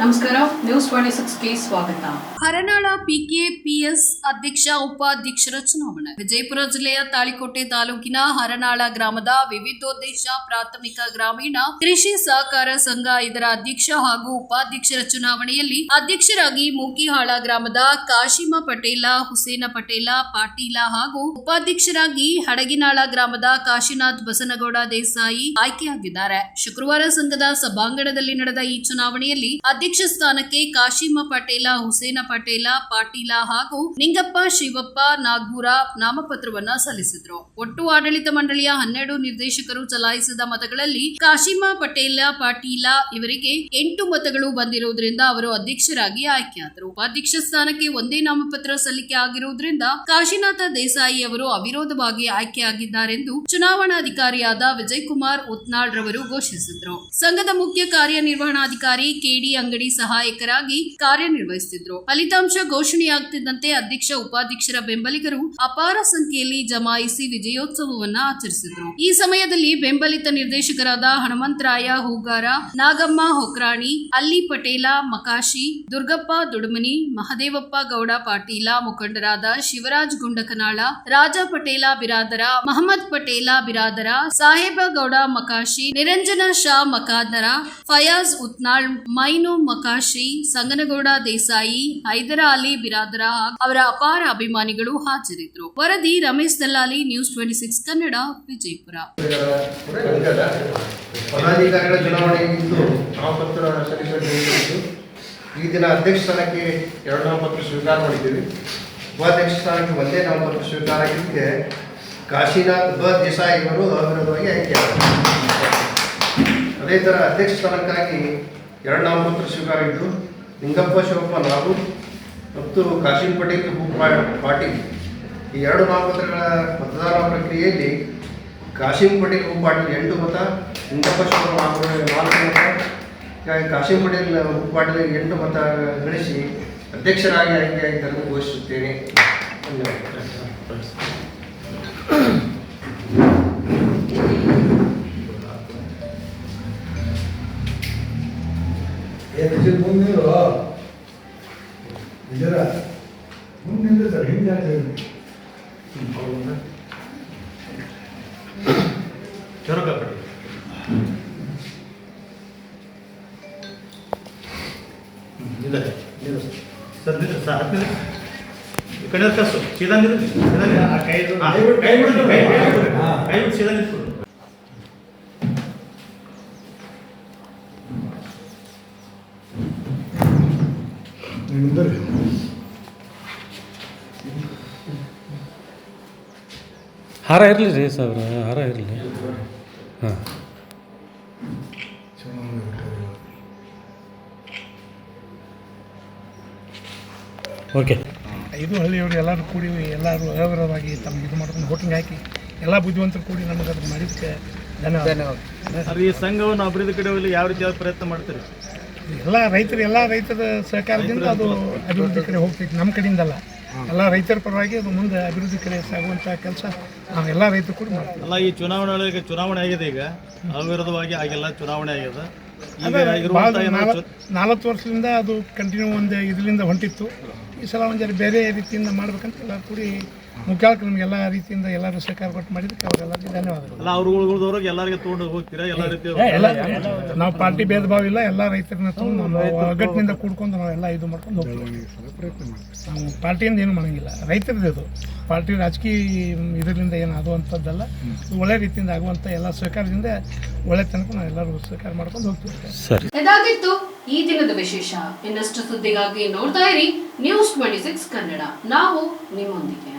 ನಮಸ್ಕಾರ news twenty ಸಿಕ್ಸ್ಗೆ ಸ್ವಾಗತ. ಹರನಾಳ PKPS ಅಧ್ಯಕ್ಷ, ಉಪಾಧ್ಯಕ್ಷರ ಚುನಾವಣೆ. ವಿಜಯಪುರ ಜಿಲ್ಲೆಯ ತಾಳಿಕೋಟೆ ತಾಲೂಕಿನ ಹರನಾಳ ಗ್ರಾಮದ ವಿವಿಧೋದ್ದೇಶ ಪ್ರಾಥಮಿಕ ಗ್ರಾಮೀಣ ಕೃಷಿ ಸಹಕಾರ ಸಂಘ, ಇದರ ಅಧ್ಯಕ್ಷ ಹಾಗೂ ಉಪಾಧ್ಯಕ್ಷರ ಚುನಾವಣೆಯಲ್ಲಿ ಅಧ್ಯಕ್ಷರಾಗಿ ಮೂಕಿಹಾಳ ಗ್ರಾಮದ ಕಾಶಿಮ ಪಟೇಲ, ಹುಸೇನ ಪಟೇಲ, ಪಾಟೀಲ ಹಾಗೂ ಉಪಾಧ್ಯಕ್ಷರಾಗಿ ಹಡಗಿನಾಳ ಗ್ರಾಮದ ಕಾಶಿನಾಥ್ ಬಸನಗೌಡ ದೇಸಾಯಿ ಆಯ್ಕೆಯಾಗಿದ್ದಾರೆ. ಶುಕ್ರವಾರ ಸಂಘದ ಸಭಾಂಗಣದಲ್ಲಿ ನಡೆದ ಈ ಚುನಾವಣೆಯಲ್ಲಿ ಅಧ್ಯಕ್ಷ ಸ್ಥಾನಕ್ಕೆ ಕಾಶಿಮ ಪಟೇಲ, ಹುಸೇನ ಪಟೇಲ, ಪಾಟೀಲ ಹಾಗೂ ನಿಂಗಪ್ಪ, ಶಿವಪ್ಪ ನಾಗೂರ ನಾಮಪತ್ರವನ್ನ ಸಲ್ಲಿಸಿದ್ರು. ಒಟ್ಟು ಆಡಳಿತ ಮಂಡಳಿಯ ಹನ್ನೆರಡು ನಿರ್ದೇಶಕರು ಚಲಾಯಿಸಿದ ಮತಗಳಲ್ಲಿ ಕಾಶಿಮ ಪಟೇಲ, ಪಾಟೀಲ ಇವರಿಗೆ ಎಂಟು ಮತಗಳು ಬಂದಿರುವುದರಿಂದ ಅವರು ಅಧ್ಯಕ್ಷರಾಗಿ ಆಯ್ಕೆಯಾದರು. ಉಪಾಧ್ಯಕ್ಷ ಸ್ಥಾನಕ್ಕೆ ಒಂದೇ ನಾಮಪತ್ರ ಸಲ್ಲಿಕೆ ಆಗಿರುವುದರಿಂದ ಕಾಶಿನಾಥ ದೇಸಾಯಿ ಅವರು ಅವಿರೋಧವಾಗಿ ಆಯ್ಕೆಯಾಗಿದ್ದಾರೆಂದು ಚುನಾವಣಾಧಿಕಾರಿಯಾದ ವಿಜಯ್ ಕುಮಾರ್ ಉತ್ನಾಳ್ ರವರು ಘೋಷಿಸಿದ್ರು. ಸಂಘದ ಮುಖ್ಯ ಕಾರ್ಯನಿರ್ವಹಣಾಧಿಕಾರಿ ಕೆಡಿ ಅಂಗಡಿ ಸಹಾಯಕರಾಗಿ ಕಾರ್ಯನಿರ್ವಹಿಸುತ್ತಿದ್ದರು ಫಲಿತಾಂಶ ಘೋಷಣೆಯಾಗುತ್ತಿದ್ದಂತೆ ಅಧ್ಯಕ್ಷ, ಉಪಾಧ್ಯಕ್ಷರ ಬೆಂಬಲಿಗರು ಅಪಾರ ಸಂಖ್ಯೆಯಲ್ಲಿ ಜಮಾಯಿಸಿ ವಿಜಯೋತ್ಸವವನ್ನ ಆಚರಿಸಿದ್ರು. ಈ ಸಮಯದಲ್ಲಿ ಬೆಂಬಲಿತ ನಿರ್ದೇಶಕರಾದ ಹನುಮಂತರಾಯ ಹೂಗಾರ, ನಾಗಮ್ಮ ಹೊಕ್ರಾಣಿ, ಅಲ್ಲಿ ಪಟೇಲ, ಮಕಾಶಿ, ದುರ್ಗಪ್ಪ ದುಡುಮನಿ, ಮಹದೇವಪ್ಪ ಗೌಡ ಪಾಟೀಲ ಮುಖಂಡರಾದ ಶಿವರಾಜ್ ಗುಂಡಕನಾಳ, ರಾಜ ಪಟೇಲ ಬಿರಾದರ, ಮಹಮ್ಮದ್ ಪಟೇಲ ಬಿರಾದರ, ಸಾಹೇಬ ಗೌಡ ಮಕಾಶಿ, ನಿರಂಜನ ಶಾ ಮಕಾದರ, ಫಯಾಜ್ ಉತ್ನಾಳ್, ಮೈನು ಮಕಾಶಿ ಸಂಗನಗೌಡ ದೇಸಾಯಿ ಹೈದರ ಅಲಿ ಬಿರಾದರ ಅವರ ಅಪಾರ ಅಭಿಮಾನಿಗಳು ಹಾಜರಿದ್ದರು. ವರದಿ Ramesh Dallali news twenty six Kannada, Vijayapura. ಈ ದಿನ ಅಧ್ಯಕ್ಷ ಸ್ಥಾನಕ್ಕೆ ಎರಡು ನಾಮಪತ್ರ ಸ್ವೀಕಾರ ಮಾಡಿದ್ದೀವಿ. ಉಪಾಧ್ಯಕ್ಷ ಸ್ಥಾನಕ್ಕೆ ಒಂದೇ ನಾಮಪತ್ರ ಸ್ವೀಕಾರ ಆಗಿದ್ದಕ್ಕೆ ಕಾಶಿನಾಥ್ ಬ ದೇಸಾಯಿ ಅವರು ಅವಿರೋಧವಾಗಿ ಆಯ್ಕೆ ಅದೇ ಥರ ಅಧ್ಯಕ್ಷ ಸ್ಥಾನಕ್ಕಾಗಿ ಎರಡು ನಾಮಪತ್ರ ಸ್ವೀಕಾರ ಇದ್ದು ನಿಂಗಪ್ಪ ಶಿವಪ್ಪ ನಾಗು ಮತ್ತು ಕಾಶಿಂ ಪಟೇಲ್ ಹೂ ಪಾಟೀಲ್ ಈ ಎರಡು ನಾಮಪತ್ರಗಳ ಮತದಾನ ಪ್ರಕ್ರಿಯೆಯಲ್ಲಿ ಕಾಶಿಂ ಪಟೇಲ್ ಹೂ ಎಂಟು ಮತ ನಿಂಗಪ್ಪ ಶಿವಪ್ಪ ನಾಲ್ಕು ನಾಲ್ಕು ಮತ ಹೀಗಾಗಿ ಕಾಶಿಂ ಪಟೇಲ್ ಹೂ ಎಂಟು ಮತ ಗಳಿಸಿ ಅಧ್ಯಕ್ಷರಾಗಿ ಆಯ್ಕೆಯಾಗಿದ್ದರೆಂದು ಘೋಷಿಸುತ್ತೇನೆ. ಧನ್ಯವಾದ ಏನಿದೆ ಮುಂದಿರು. ಇದರ ಮುಂದಿಂದ ಸರ್ ಹಿಂದೆ ಚೊರಕ ಕಡೆ. ನಿಧಾನ ಸರ್ ನಿಲ್ಲ ಸರ್ ಹತ್ತಿರ ಈ ಕಡೆ ಕಸು ಸೀದಾ ನಿಲ್ಲ ಸೀದಾ ಆ ಕೈ ಕೈ ಬಿಡು, ಕೈ ಬಿಡು, ಕೈ ಬಿಡು. ಸೀದಾ. ಹಾರ ಇರಲಿ ರೀ ಸಾವಿರ ಹಾರ ಇರಲಿ. ಹಾಂ. ಓಕೆ. ಐದು ಹಳ್ಳಿಯವರು ಎಲ್ಲರೂ ಕೂಡಿ ಎಲ್ಲರೂ ಅವಿರವಾಗಿ ತಮ್ಗೆ ಇದು ಮಾಡ್ಕೊಂಡು ಹೋಟಿಂಗ್ ಹಾಕಿ ಎಲ್ಲ ಬುದ್ಧಿವಂತರು ಕೂಡಿ ನಮಗೆ ಅದನ್ನು ಮಾಡಿದ್ದಕ್ಕೆ ಧನ್ಯವಾದ. ಸರ್ ಈ ಸಂಘವನ್ನು ಅಭಿವೃದ್ಧಿ ಕಡೆ ಹೋಗಲಿ ಯಾವ ರೀತಿಯಾದ ಪ್ರಯತ್ನ ಮಾಡ್ತೀರಿ? ಎಲ್ಲ ರೈತರು ಎಲ್ಲ ರೈತರ ಸಹಕಾರದಿಂದ ಅದು ಅಭಿವೃದ್ಧಿ ಕಡೆ ಹೋಗ್ತೈತಿ ನಮ್ಮ ಕಡೆಯಿಂದಲ್ಲ. ಎಲ್ಲ ರೈತರ ಪರವಾಗಿ ಅದು ಮುಂದೆ ಅಭಿವೃದ್ಧಿ ಕಡೆ ಸಾಗುವಂಥ ಕೆಲಸ ನಾವು ಎಲ್ಲ ರೈತರು ಕೂಡ ಮಾಡ್ತೀವಿ. ಅಲ್ಲ ಈ ಚುನಾವಣೆ ಚುನಾವಣೆ ಆಗಿದೆ ಈಗ. ಅವಿರೋಧವಾಗಿ ಆಗಿಲ್ಲ ಚುನಾವಣೆ ಆಗಿದೆ. ನಾಲ್ಕು ವರ್ಷದಿಂದ ಅದು ಕಂಟಿನ್ಯೂ ಒಂದು ಇದರಿಂದ ಹೊಂಟಿತ್ತು. ಈ ಸಲ ಒಂದು ಬೇರೆ ರೀತಿಯಿಂದ ಮಾಡ್ಬೇಕಂತ ಎಲ್ಲ ಕೂಡಿ ಮುಖ್ಯಾಳಕ್ಕೆ ನಮ್ಗೆ ಎಲ್ಲ ರೀತಿಯಿಂದ ಎಲ್ಲರೂ ಸಹಕಾರ ಕೊಟ್ಟು ಮಾಡಿದ್ದಕ್ಕೆ ಅವರೆಲ್ಲರಿಗೂ ಧನ್ಯವಾದಗಳು. ಎಲ್ಲ ಅವ್ರು ಉಳಿದವ್ರಿಗೆ ಎಲ್ಲರಿಗೆ ತೊಗೊಂಡು ಹೋಗ್ತೀರಾ? ಎಲ್ಲ ರೀತಿ ನಾವು ಪಾರ್ಟಿ ಭೇದ ಭಾವ ಇಲ್ಲ ಎಲ್ಲ ರೈತರನ್ನ ತಗೊಂಡು ನಾವು ಒಗ್ಗಟ್ಟಿನಿಂದ ಕೂಡ್ಕೊಂಡು ನಾವೆಲ್ಲ ಇದು ಮಾಡ್ಕೊಂಡು ಹೋಗ್ತೀವಿ. ನಾವು ಪಾರ್ಟಿಯಿಂದ ಏನು ಮಾಡಂಗಿಲ್ಲ. ರೈತರದ್ದು ಇದು ಪಾರ್ಟಿ ರಾಜಕೀಯ ಇದರಿಂದ ಏನು ಆಗುವಂಥದ್ದಲ್ಲ. ಒಳ್ಳೆ ರೀತಿಯಿಂದ ಆಗುವಂಥ ಎಲ್ಲ ಸಹಕಾರದಿಂದ ಒಳ್ಳೆ ತನಕ ನಾವು ಎಲ್ಲರೂ ಸಹಕಾರ ಮಾಡ್ಕೊಂಡು ಹೋಗ್ತೀವಿ. ಸರಿ. ಇದಾಗಿತ್ತು ಈ ದಿನದ ವಿಶೇಷ. ಇನ್ನಷ್ಟು ಸುದ್ದಿಗಾಗಿ ನೋಡ್ತಾ ಇರಿ. News twenty six Kannada. ನಾವು ನಿಮ್ಮೊಂದಿಗೆ.